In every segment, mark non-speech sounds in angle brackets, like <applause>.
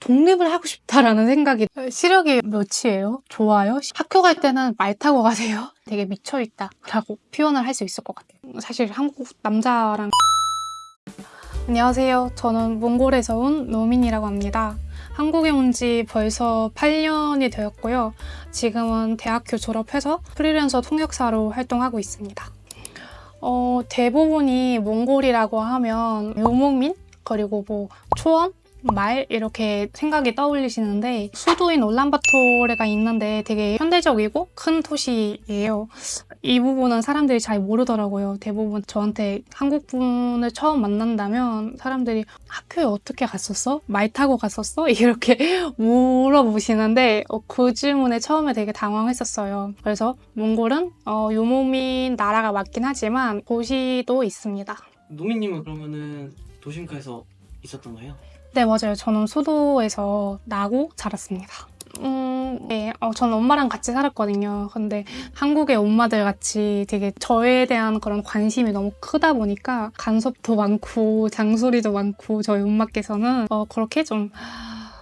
독립을 하고 싶다라는 생각이 시력이 몇이에요? 좋아요? 학교 갈 때는 말 타고 가세요? <laughs> 되게 미쳐있다 라고 표현을 할 수 있을 것 같아요. 사실 한국 남자랑 <laughs> 안녕하세요. 저는 몽골에서 온 노민이라고 합니다. 한국에 온 지 벌써 8년이 되었고요. 지금은 대학교 졸업해서 프리랜서 통역사로 활동하고 있습니다. 어, 대부분이 몽골이라고 하면 유목민 그리고 뭐 초원 말 이렇게 생각이 떠올리시는데 수도인 울란바토르가 있는데 되게 현대적이고 큰 도시예요. 이 부분은 사람들이 잘 모르더라고요. 대부분 저한테 한국 분을 처음 만난다면 사람들이 학교에 어떻게 갔었어? 말 타고 갔었어? <laughs> 이렇게 물어보시는데 어, 그 질문에 처음에 되게 당황했었어요. 그래서 몽골은 어, 유목민 나라가 맞긴 하지만 도시도 있습니다. 노미님은 그러면은 도심가에서 있었던 거예요? 네, 맞아요. 저는 수도에서 나고 자랐습니다. 음, 네. 어, 저는 엄마랑 같이 살았거든요. 근데 한국의 엄마들 같이 되게 저에 대한 그런 관심이 너무 크다 보니까 간섭도 많고 <laughs> 장소리도 많고 저희 엄마께서는 어, 그렇게 좀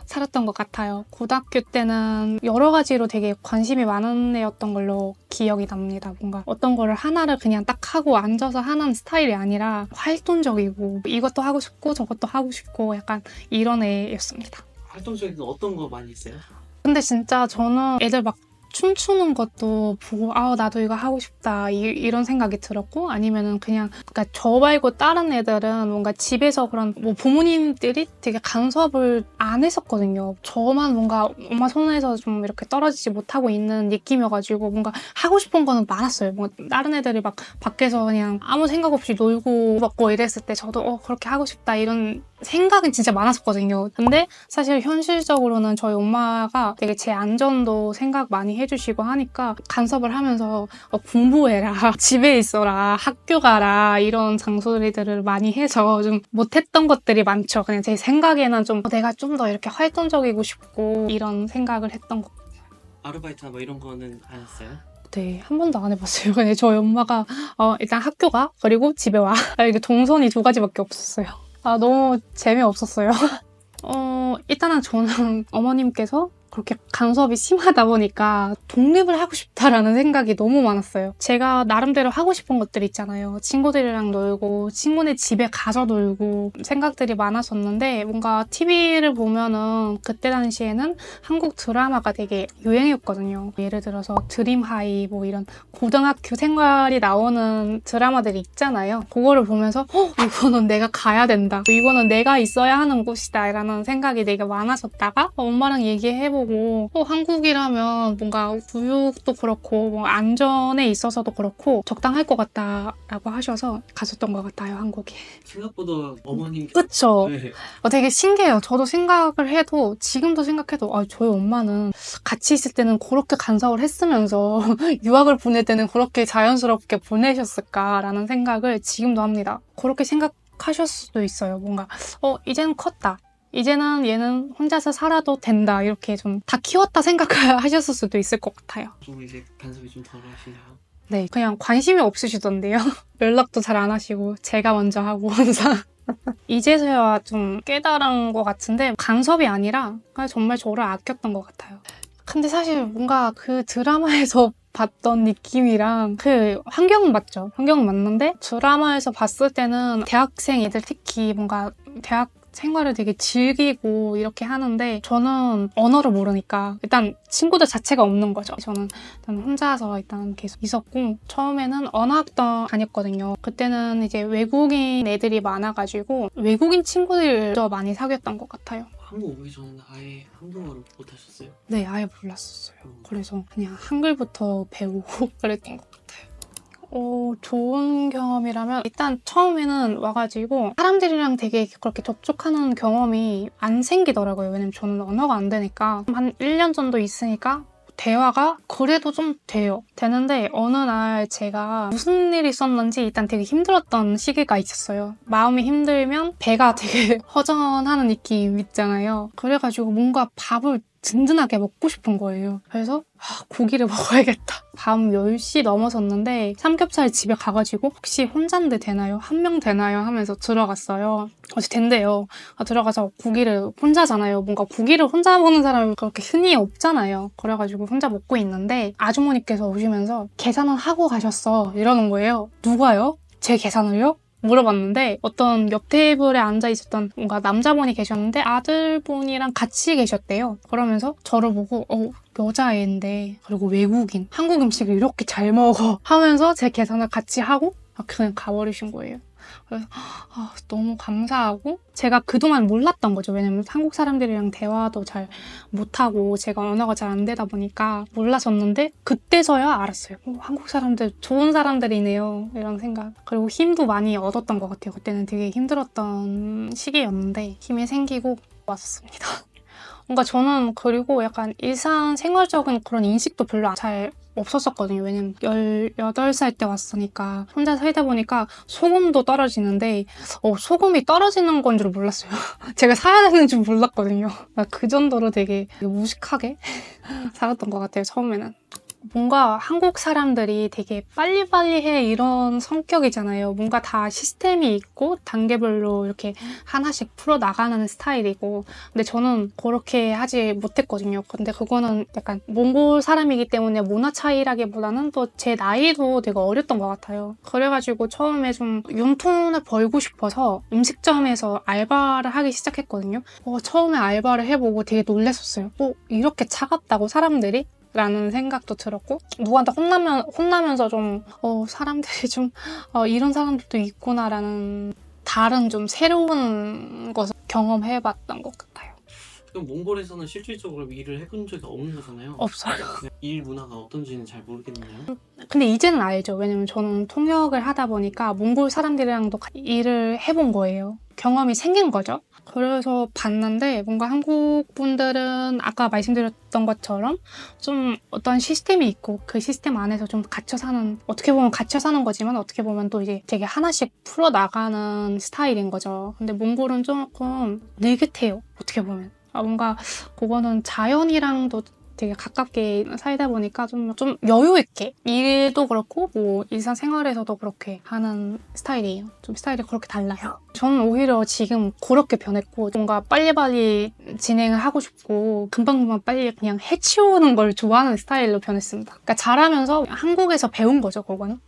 살았던 것 같아요. 고등학교 때는 여러 가지로 되게 관심이 많은 애였던 걸로 기억이 납니다. 뭔가 어떤 거를 하나를 그냥 딱 하고 앉아서 하는 스타일이 아니라 활동적이고 이것도 하고 싶고 저것도 하고 싶고 약간 이런 애였습니다. 활동적인 어떤 거 많이 했어요? 근데 진짜 저는 애들 막 춤추는 것도 보고 아 나도 이거 하고 싶다 이, 런 생각이 들었고 아니면은 그냥 그러니까 저 말고 다른 애들은 뭔가 집에서 그런 뭐 부모님들이 되게 간섭을 안 했었거든요. 저만 뭔가 엄마 손에서 좀 이렇게 떨어지지 못하고 있는 느낌이어가지고 뭔가 하고 싶은 거는 많았어요. 뭐 다른 애들이 막 밖에서 그냥 아무 생각 없이 놀고 먹고 이랬을 때 저도 어 그렇게 하고 싶다 이런 생각은 진짜 많았었거든요. 근데 사실 현실적으로는 저희 엄마가 되게 제 안전도 생각 많이 해주시고 하니까 간섭을 하면서 어, 공부해라, <laughs> 집에 있어라, 학교 가라 이런 장소리들을 많이 해서 좀 못했던 것들이 많죠. 그냥 제 생각에는 좀 내가 좀 더 이렇게 활동적이고 싶고 이런 생각을 했던 것 아르바이트나 뭐 이런 거는 안 했어요? 네, 한 번도 안 해봤어요. 그냥 <laughs> 저희 엄마가 어, 일단 학교 가 그리고 집에 와 <laughs> 이렇게 동선이 두 가지밖에 없었어요. 아 너무 재미없었어요. <laughs> 어 일단은 저는 어머님께서 그렇게 간섭이 심하다 보니까 독립을 하고 싶다라는 생각이 너무 많았어요. 제가 나름대로 하고 싶은 것들 있잖아요. 친구들이랑 놀고 친구네 집에 가서 놀고 생각들이 많았었는데 뭔가 TV를 보면은 그때 당시에는 한국 드라마가 되게 유행이었거든요. 예를 들어서 드림하이 뭐 이런 고등학교 생활이 나오는 드라마들이 있잖아요. 그거를 보면서 어, 이거는 내가 가야 된다. 이거는 내가 있어야 하는 곳이다. 라는 생각이 되게 많았었다가 엄마랑 얘기해보고 어, 한국이라면 뭔가 교육도 그렇고 뭐 안전에 있어서도 그렇고 적당할 것 같다라고 하셔서 갔었던 것 같아요. 한국에. 생각보다 어머님 그쵸? 네. 어, 되게 신기해요. 저도 생각을 해도 지금도 생각해도 아, 저희 엄마는 같이 있을 때는 그렇게 간섭을 했으면서 <laughs> 유학을 보낼 때는 그렇게 자연스럽게 보내셨을까라는 생각을 지금도 합니다. 그렇게 생각 하셨을 수도 있어요. 뭔가 어 이제는 컸다. 이제는 얘는 혼자서 살아도 된다. 이렇게 좀 다 키웠다 생각하셨을 <laughs> 수도 있을 것 같아요. 좀 이제 간섭이 좀 덜 하시나요? 네, 그냥 관심이 없으시던데요. <laughs> 연락도 잘 안 하시고 제가 먼저 하고 항상. <laughs> 이제서야 좀 깨달은 것 같은데 간섭이 아니라 정말 저를 아꼈던 것 같아요. 근데 사실 뭔가 그 드라마에서 봤던 느낌이랑 그 환경은 맞죠. 환경은 맞는데 드라마에서 봤을 때는 대학생 애들 특히 뭔가 대학 생활을 되게 즐기고 이렇게 하는데 저는 언어를 모르니까 일단 친구들 자체가 없는 거죠. 저는 일단 혼자서 일단 계속 있었고 처음에는 언어학당 다녔거든요. 그때는 이제 외국인 애들이 많아가지고 외국인 친구들도 많이 사귀었던 것 같아요. 한국 오기 전에는 아예 한국어를 못 하셨어요? 네, 아예 몰랐었어요. 그래서 그냥 한글부터 배우고 <laughs> 그랬던 것 같아요. 어, 좋은 경험이라면 일단 처음에는 와가지고 사람들이랑 되게 그렇게 접촉하는 경험이 안 생기더라고요. 왜냐면 저는 언어가 안 되니까 한 1년 정도 있으니까 대화가 그래도 좀 돼요. 되는데 어느 날 제가 무슨 일이 있었는지 일단 되게 힘들었던 시기가 있었어요. 마음이 힘들면 배가 되게 <laughs> 허전하는 느낌 있잖아요. 그래가지고 뭔가 밥을 든든하게 먹고 싶은 거예요. 그래서 아, 고기를 <laughs> 먹어야겠다. 밤 10시 넘어섰는데 삼겹살 집에 가가지고 혹시 혼잔데 되나요? 한 명 되나요? 하면서 들어갔어요. 어제 된대요. 아, 들어가서 고기를 혼자잖아요. 뭔가 고기를 혼자 먹는 사람이 그렇게 흔히 없잖아요. 그래가지고 혼자 먹고 있는데 아주머니께서 오시면서 계산은 하고 가셨어. 이러는 거예요. 누가요? 제 계산을요? 물어봤는데 어떤 옆 테이블에 앉아 있었던 뭔가 남자분이 계셨는데 아들분이랑 같이 계셨대요. 그러면서 저를 보고 어 여자애인데 그리고 외국인 한국 음식을 이렇게 잘 먹어 <laughs> 하면서 제 계산을 같이 하고 아, 그냥 가버리신 거예요. 그래서 아, 너무 감사하고 제가 그동안 몰랐던 거죠. 왜냐면 한국 사람들이랑 대화도 잘 못하고 제가 언어가 잘 안 되다 보니까 몰랐었는데 그때서야 알았어요. 어, 한국 사람들 좋은 사람들이네요. 이런 생각. 그리고 힘도 많이 얻었던 것 같아요. 그때는 되게 힘들었던 시기였는데 힘이 생기고 왔습니다. <laughs> 뭔가 저는 그리고 약간 일상 생활적인 그런 인식도 별로 잘 없었었거든요. 왜냐면 18살 때 왔으니까 혼자 살다 보니까 소금도 떨어지는데 어, 소금이 떨어지는 건 줄 몰랐어요. <laughs> 제가 사야 되는 줄 몰랐거든요. 그 정도로 되게 무식하게 <laughs> 살았던 것 같아요. 처음에는. 뭔가 한국 사람들이 되게 빨리빨리 해 이런 성격이잖아요. 뭔가 다 시스템이 있고 단계별로 이렇게 하나씩 풀어 나가는 스타일이고. 근데 저는 그렇게 하지 못했거든요. 근데 그거는 약간 몽골 사람이기 때문에 문화 차이라기보다는 또 제 나이도 되게 어렸던 것 같아요. 그래가지고 처음에 좀 용돈을 벌고 싶어서 음식점에서 알바를 하기 시작했거든요. 어, 처음에 알바를 해보고 되게 놀랬었어요. 어, 이렇게 차갑다고 사람들이? 라는 생각도 들었고 누구한테 혼나면 혼나면서 좀 어, 사람들이 <laughs> 좀 어, 이런 사람들도 있구나라는 다른 좀 새로운 것을 경험해봤던 것 같아요. 그럼 몽골에서는 실질적으로 일을 해본 적이 없는 거잖아요. 없어요. 일 문화가 어떤지는 잘 모르겠네요. 근데 이제는 알죠. 왜냐면 저는 통역을 하다 보니까 몽골 사람들이랑도 일을 해본 거예요. 경험이 생긴 거죠. 그래서 봤는데 뭔가 한국 분들은 아까 말씀드렸던 것처럼 좀 어떤 시스템이 있고 그 시스템 안에서 좀 갇혀 사는 어떻게 보면 갇혀 사는 거지만 어떻게 보면 또 이제 되게 하나씩 풀어 나가는 스타일인 거죠. 근데 몽골은 조금 느긋해요. 어떻게 보면. 아, 뭔가 그거는 자연이랑도 되게 가깝게 살다 보니까 좀, 좀 여유 있게 일도 그렇고 뭐 일상생활에서도 그렇게 하는 스타일이에요. 좀 스타일이 그렇게 달라요. 저는 오히려 지금 그렇게 변했고 뭔가 빨리빨리 진행을 하고 싶고 금방금방 빨리 그냥 해치우는 걸 좋아하는 스타일로 변했습니다. 그러니까 잘하면서 한국에서 배운 거죠, 그거는.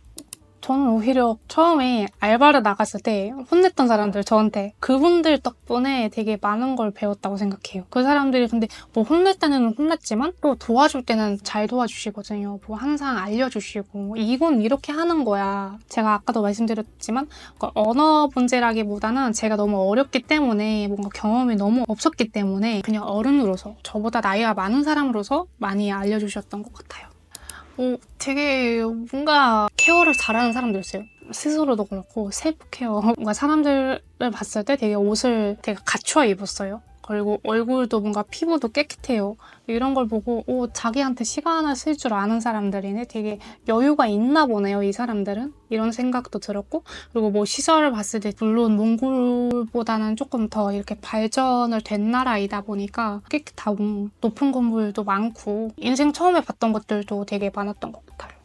저는 오히려 처음에 알바를 나갔을 때 혼냈던 사람들 저한테 그분들 덕분에 되게 많은 걸 배웠다고 생각해요. 그 사람들이 근데 뭐 혼낼 때는 혼냈지만 또 도와줄 때는 잘 도와주시거든요. 뭐 항상 알려주시고 이건 이렇게 하는 거야. 제가 아까도 말씀드렸지만 그 언어 문제라기보다는 제가 너무 어렵기 때문에 뭔가 경험이 너무 없었기 때문에 그냥 어른으로서 저보다 나이가 많은 사람으로서 많이 알려주셨던 것 같아요. 어, 되게 뭔가 케어를 잘하는 사람들이었어요. 스스로도 그렇고 셀프 케어. 뭔가 사람들을 봤을 때 되게 옷을 되게 갖춰 입었어요. 그리고 얼굴도 뭔가 피부도 깨끗해요. 이런 걸 보고 오 자기한테 시간을 쓸 줄 아는 사람들이네. 되게 여유가 있나 보네요. 이 사람들은 이런 생각도 들었고 그리고 뭐 시설을 봤을 때 물론 몽골보다는 조금 더 이렇게 발전을 된 나라이다 보니까 깨끗하고 높은 건물도 많고 인생 처음에 봤던 것들도 되게 많았던 것 같아요.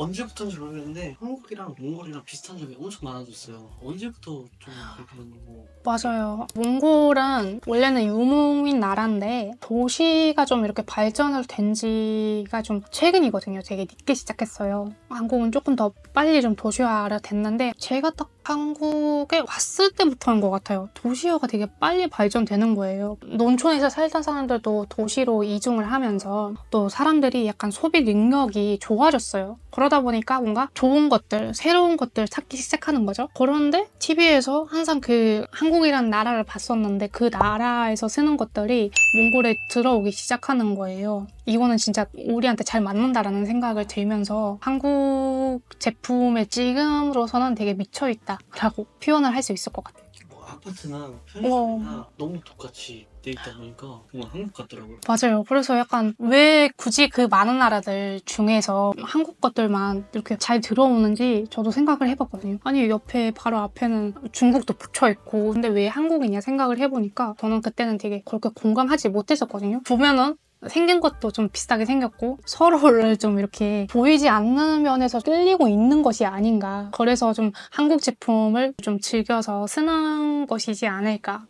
언제부터인지 모르겠는데 한국이랑 몽골이랑 비슷한 점이 엄청 많아졌어요. 언제부터 좀 그렇게 된 거고 맞아요. 몽골은 원래는 유목민 나라인데 도시가 좀 이렇게 발전을 된 지가 좀 최근이거든요. 되게 늦게 시작했어요. 한국은 조금 더 빨리 좀 도시화가 됐는데 제가 딱 한국에 왔을 때부터인 것 같아요. 도시화가 되게 빨리 발전되는 거예요. 농촌에서 살던 사람들도 도시로 이중을 하면서 또 사람들이 약간 소비 능력이 좋아졌어요. 그러다 보니까 뭔가 좋은 것들, 새로운 것들 찾기 시작하는 거죠. 그런데 TV에서 항상 그 한국이라는 나라를 봤었는데 그 나라에서 쓰는 것들이 몽골에 들어오기 시작하는 거예요. 이거는 진짜 우리한테 잘 맞는다라는 생각을 들면서 한국 제품에 지금으로서는 되게 미쳐있다라고 <laughs> 표현을 할 수 있을 것 같아요. 뭐 아파트나 편의점이나 너무 똑같이 돼 있다 보니까 그냥 한국 같더라고요. 맞아요. 그래서 약간 왜 굳이 그 많은 나라들 중에서 한국 것들만 이렇게 잘 들어오는지 저도 생각을 해봤거든요. 아니 옆에 바로 앞에는 중국도 붙여 있고 근데 왜 한국이냐 생각을 해보니까 저는 그때는 되게 그렇게 공감하지 못했었거든요. 보면은 생긴 것도 좀 비슷하게 생겼고 서로를 좀 이렇게 보이지 않는 면에서 끌리고 있는 것이 아닌가. 그래서 좀 한국 제품을 좀 즐겨서 쓰는 것이지 않을까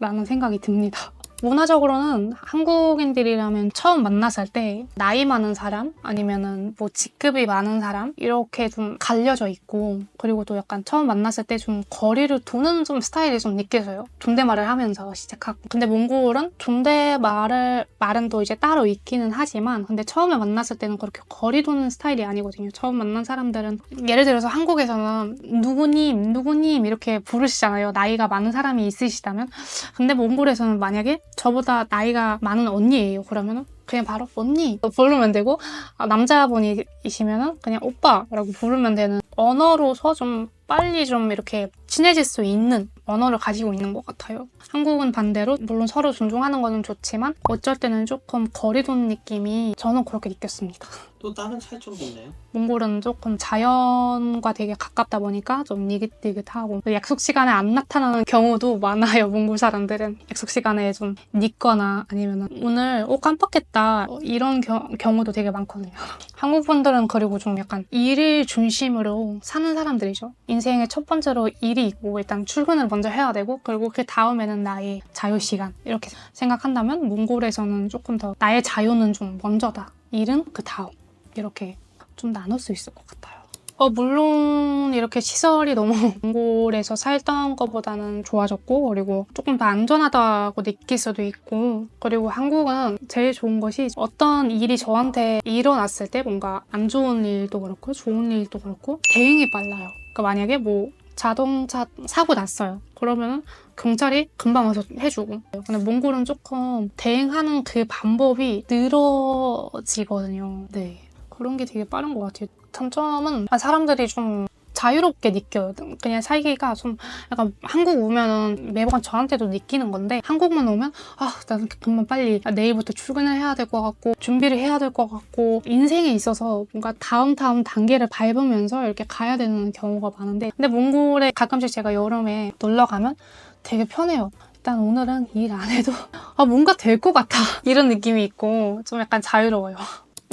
라는 생각이 듭니다. 문화적으로는 한국인들이라면 처음 만났을 때 나이 많은 사람 아니면은 뭐 직급이 많은 사람 이렇게 좀 갈려져 있고 그리고 또 약간 처음 만났을 때 좀 거리를 두는 좀 스타일이 좀 느껴져요. 존댓말을 하면서 시작하고. 근데 몽골은 존댓말을 말은 또 이제 따로 있기는 하지만 근데 처음에 만났을 때는 그렇게 거리 두는 스타일이 아니거든요. 처음 만난 사람들은 예를 들어서 한국에서는 누구님 누구님 이렇게 부르시잖아요. 나이가 많은 사람이 있으시다면 근데 몽골에서는 만약에 저보다 나이가 많은 언니예요. 그러면은 그냥 바로 언니 부르면 되고 아, 남자분이시면은 그냥 오빠라고 부르면 되는 언어로서 좀 빨리 좀 이렇게 친해질 수 있는 언어를 가지고 있는 것 같아요. 한국은 반대로 물론 서로 존중하는 거는 좋지만 어쩔 때는 조금 거리 두는 느낌이 저는 그렇게 느꼈습니다. 또 다른 차이점도 있나요? 몽골은 조금 자연과 되게 가깝다 보니까 좀 니긋니긋하고 약속 시간에 안 나타나는 경우도 많아요. 몽골 사람들은 약속 시간에 좀 늦거나 아니면 오늘 어 깜빡했다 어, 이런 겨- 경우도 되게 많거든요. <laughs> 한국 분들은 그리고 좀 약간 일을 중심으로 사는 사람들이죠. 인생의 첫 번째로 일이 있고 일단 출근을 먼저 해야 되고 그리고 그 다음에는 나의 자유 시간 이렇게 생각한다면 몽골에서는 조금 더 나의 자유는 좀 먼저다. 일은 그 다음. 이렇게 좀 나눌 수 있을 것 같아요. 어, 물론 이렇게 시설이 너무 <laughs> 몽골에서 살던 것보다는 좋아졌고 그리고 조금 더 안전하다고 느낄 수도 있고 그리고 한국은 제일 좋은 것이 어떤 일이 저한테 일어났을 때 뭔가 안 좋은 일도 그렇고 좋은 일도 그렇고 대응이 빨라요. 그러니까 만약에 뭐 자동차 사고 났어요. 그러면은 경찰이 금방 와서 해주고. 근데 몽골은 조금 대응하는 그 방법이 늘어지거든요. 네. 그런 게 되게 빠른 것 같아요. 단점은 사람들이 좀 자유롭게 느껴요. 그냥 살기가 좀 약간 한국 오면은 매번 저한테도 느끼는 건데 한국만 오면 아 나는 금방 빨리 내일부터 출근을 해야 될 것 같고 준비를 해야 될 것 같고 인생에 있어서 뭔가 다음 다음 단계를 밟으면서 이렇게 가야 되는 경우가 많은데 근데 몽골에 가끔씩 제가 여름에 놀러 가면 되게 편해요. 일단 오늘은 일 안 해도 아 뭔가 될 것 같아 <laughs> 이런 느낌이 있고 좀 약간 자유로워요.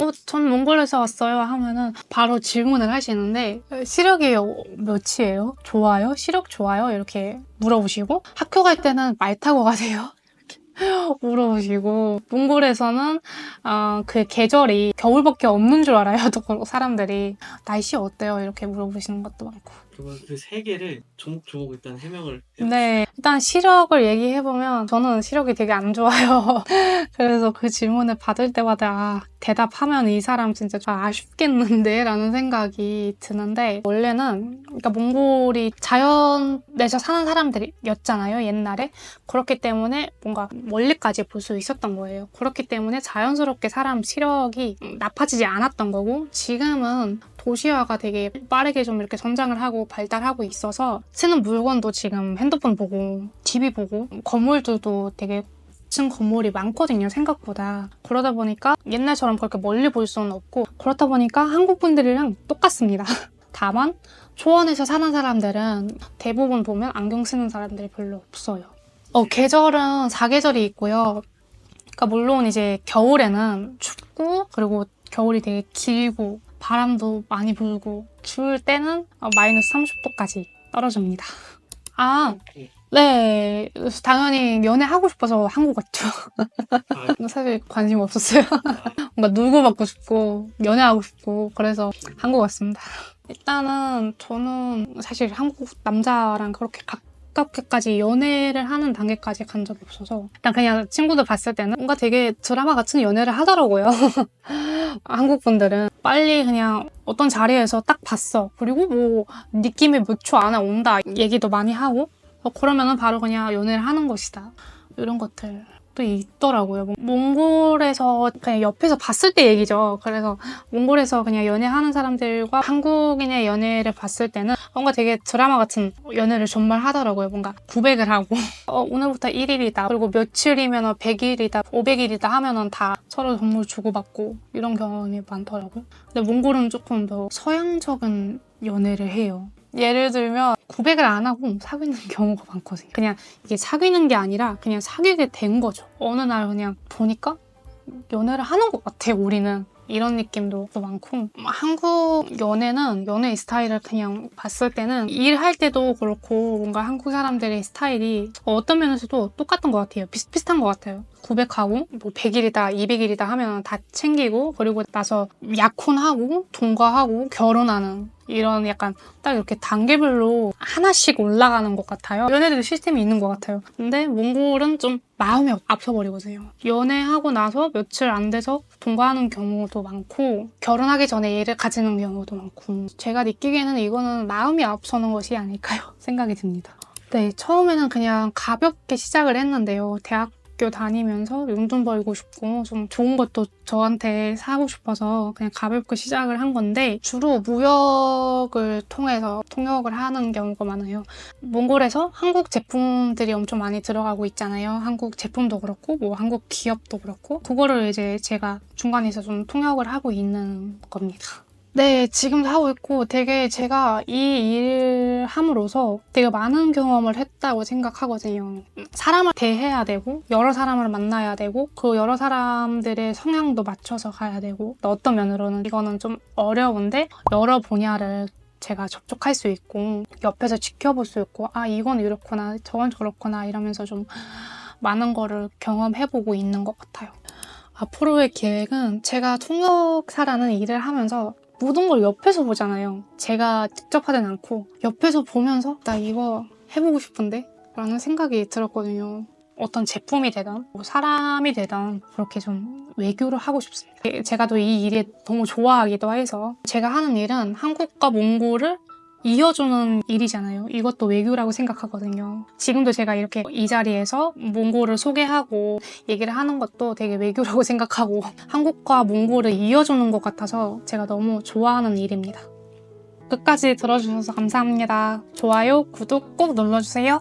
어, 전 몽골에서 왔어요 하면은 바로 질문을 하시는데 시력이 몇이에요? 좋아요? 시력 좋아요? 이렇게 물어보시고 학교 갈 때는 말 타고 가세요? <laughs> 물어보시고 몽골에서는 어, 그 계절이 겨울밖에 없는 줄 알아요. <laughs> 또 사람들이 날씨 어때요? 이렇게 물어보시는 것도 많고 그러면 그 세 개를 조목조목 일단 해명을 해주세요. 네, 일단 시력을 얘기해보면 저는 시력이 되게 안 좋아요. <laughs> 그래서 그 질문을 받을 때마다 아, 대답하면 이 사람 진짜 좀 아쉽겠는데? <laughs> 라는 생각이 드는데 원래는 그러니까 몽골이 자연에서 사는 사람들이었잖아요, 옛날에. 그렇기 때문에 뭔가 멀리까지 볼 수 있었던 거예요. 그렇기 때문에 자연스럽게 사람 시력이 나빠지지 않았던 거고 지금은 도시화가 되게 빠르게 좀 이렇게 성장을 하고 발달하고 있어서 쓰는 물건도 지금 핸드폰 보고 TV 보고 건물들도 되게 층 건물이 많거든요 생각보다. 그러다 보니까 옛날처럼 그렇게 멀리 볼 수는 없고 그렇다 보니까 한국 분들이랑 똑같습니다. <laughs> 다만 초원에서 사는 사람들은 대부분 보면 안경 쓰는 사람들이 별로 없어요. 어 계절은 사계절이 있고요. 그러니까 물론 이제 겨울에는 춥고 그리고 겨울이 되게 길고 바람도 많이 불고 추울 때는 어, 마이너스 30도까지 떨어집니다. 아, 네. 당연히 연애하고 싶어서 한국 왔죠. 아, <laughs> 사실 관심 없었어요. 뭔가 놀고 받고 싶고, 연애하고 싶고, 그래서 한국 왔습니다. 일단은 저는 사실 한국 남자랑 그렇게 가깝게까지 연애를 하는 단계까지 간 적이 없어서 일단 그냥 친구들 봤을 때는 뭔가 되게 드라마 같은 연애를 하더라고요. <laughs> 한국 분들은 빨리 그냥 어떤 자리에서 딱 봤어. 그리고 뭐 느낌이 몇 초 안에 온다 얘기도 많이 하고 어, 그러면은 바로 그냥 연애를 하는 것이다. 이런 것들. 또 있더라고요. 몽골에서 그냥 옆에서 봤을 때 얘기죠. 그래서 몽골에서 그냥 연애하는 사람들과 한국인의 연애를 봤을 때는 뭔가 되게 드라마 같은 연애를 정말 하더라고요. 뭔가 구백을 하고 <laughs> 어, 오늘부터 1일이다. 그리고 며칠이면 100일이다, 500일이다 하면은 다 서로 선물 주고받고 이런 경험이 많더라고요. 근데 몽골은 조금 더 서양적인 연애를 해요. 예를 들면 구백을 안 하고 사귀는 <laughs> 경우가 많거든요. 그냥 이게 사귀는 게 아니라 그냥 사귀게 된 거죠. 어느 날 그냥 보니까 연애를 하는 것 같아요, 우리는. 이런 느낌도 또 많고. 한국 연애는 연애 스타일을 그냥 봤을 때는 일할 때도 그렇고 뭔가 한국 사람들의 스타일이 어떤 면에서도 똑같은 것 같아요. 비슷비슷한 것 같아요. 고백하고 뭐 100일이다 200일이다 하면 다 챙기고 그리고 나서 약혼하고 동거하고 결혼하는 이런 약간 딱 이렇게 단계별로 하나씩 올라가는 것 같아요. 연애들도 시스템이 있는 것 같아요. 근데 몽골은 좀 마음이 앞서버리거든요. 연애하고 나서 며칠 안 돼서 동거하는 경우도 많고 결혼하기 전에 얘를 가지는 경우도 많고 제가 느끼기에는 이거는 마음이 앞서는 것이 아닐까요? <laughs> 생각이 듭니다. 네, 처음에는 그냥 가볍게 시작을 했는데요. 대학 학교 다니면서 용돈 벌고 싶고 좀 좋은 것도 저한테 사고 싶어서 그냥 가볍게 시작을 한 건데 주로 무역을 통해서 통역을 하는 경우가 많아요. 몽골에서 한국 제품들이 엄청 많이 들어가고 있잖아요. 한국 제품도 그렇고 뭐 한국 기업도 그렇고 그거를 이제 제가 중간에서 좀 통역을 하고 있는 겁니다. 네, 지금도 하고 있고 되게 제가 이 일을 함으로써 되게 많은 경험을 했다고 생각하거든요. 사람을 대해야 되고 여러 사람을 만나야 되고 그 여러 사람들의 성향도 맞춰서 가야 되고 어떤 면으로는 이거는 좀 어려운데 여러 분야를 제가 접촉할 수 있고 옆에서 지켜볼 수 있고 아 이건 이렇구나 저건 저렇구나 이러면서 좀 많은 거를 경험해보고 있는 것 같아요. 앞으로의 계획은 제가 통역사라는 일을 하면서 모든 걸 옆에서 보잖아요. 제가 직접 하진 않고 옆에서 보면서 나 이거 해보고 싶은데? 라는 생각이 들었거든요. 어떤 제품이 되든 뭐 사람이 되든 그렇게 좀 외교를 하고 싶습니다. 제가 또 이 일이 너무 좋아하기도 해서 제가 하는 일은 한국과 몽골을 이어주는 일이잖아요. 이것도 외교라고 생각하거든요. 지금도 제가 이렇게 이 자리에서 몽골을 소개하고 얘기를 하는 것도 되게 외교라고 <laughs> 생각하고 한국과 몽골을 이어주는 것 같아서 제가 너무 좋아하는 일입니다. 끝까지 들어주셔서 감사합니다. 좋아요, 구독 꼭 눌러주세요.